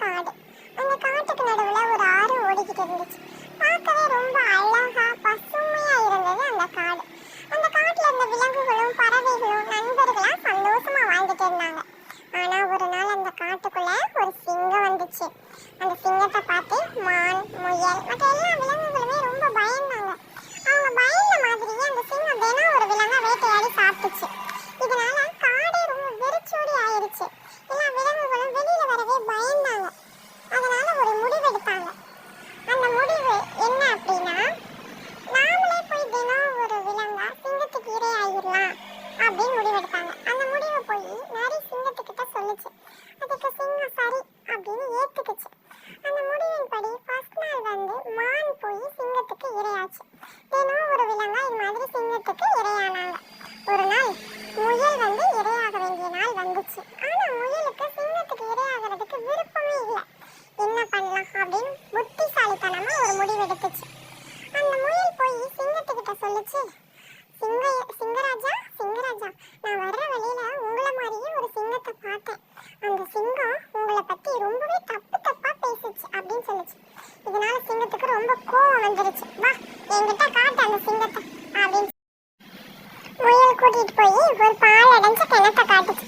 காடு. அந்த காட்டுக்கு நடுவுல ஒரு ஆறு ஓடிக்கிட்டு இருந்துச்சு. பார்க்கவே ரொம்ப அழகா பசுமையா இருந்தது அந்த காடு. அந்த காட்டுல இருந்த விலங்குகளும் பறவைகளும் நண்பர்களா சந்தோஷமா வாழ்ந்துட்டு இருந்தாங்க. ஆனா ஒரு நாள் அந்த காட்டுக்குள்ள ஒரு சிங்கம் வந்துச்சு. அந்த சிங்கத்தை அப்படின்னு அந்த முடிவை போய் நரி சிங்கத்துக்கிட்ட சொல்லுச்சு. அதுக்கு சிங்கம் சரி அப்படின்னு ஏத்துக்குச்சு. அந்த முடிவின்படி ஃபர்ஸ்ட் நாள் வந்து மான் போய் சிங்கத்துக்கு இரையாச்சு. தினம் ஒரு விலங்கா இது மாதிரி சிங்கத்துக்கு இரையானாங்க. ஒரு நாள் முயல் வந்து இரையாக வேண்டிய நாள் வந்துச்சு. ஆனா முயலுக்கு சிங்கத்துக்கு இரையாகிறதுக்கு விருப்பமே இல்லை. என்ன பண்ணலாம் அப்படின்னு புத்திசாலித்தனமா ஒரு முடிவு எடுத்துச்சு அந்த முயல் போய் சிங்கத்துக்கிட்ட சொல்லுச்சு சிங்கத்தை பார்த்தேன். அந்த சிங்கம் உங்களை பத்தி ரொம்பவே தப்பு தப்பா பேசுச்சு அப்படின்னு சொல்லுச்சு. இதனால சிங்கத்துக்கு ரொம்ப கோவம் வந்துருச்சு. வா என்கிட்ட காட்டு அந்த சிங்கத்தை அப்படின்னு முயல் கூட்டிட்டு போய் ஒரு பால் அடைஞ்ச கிணத்தை காட்டுச்சு.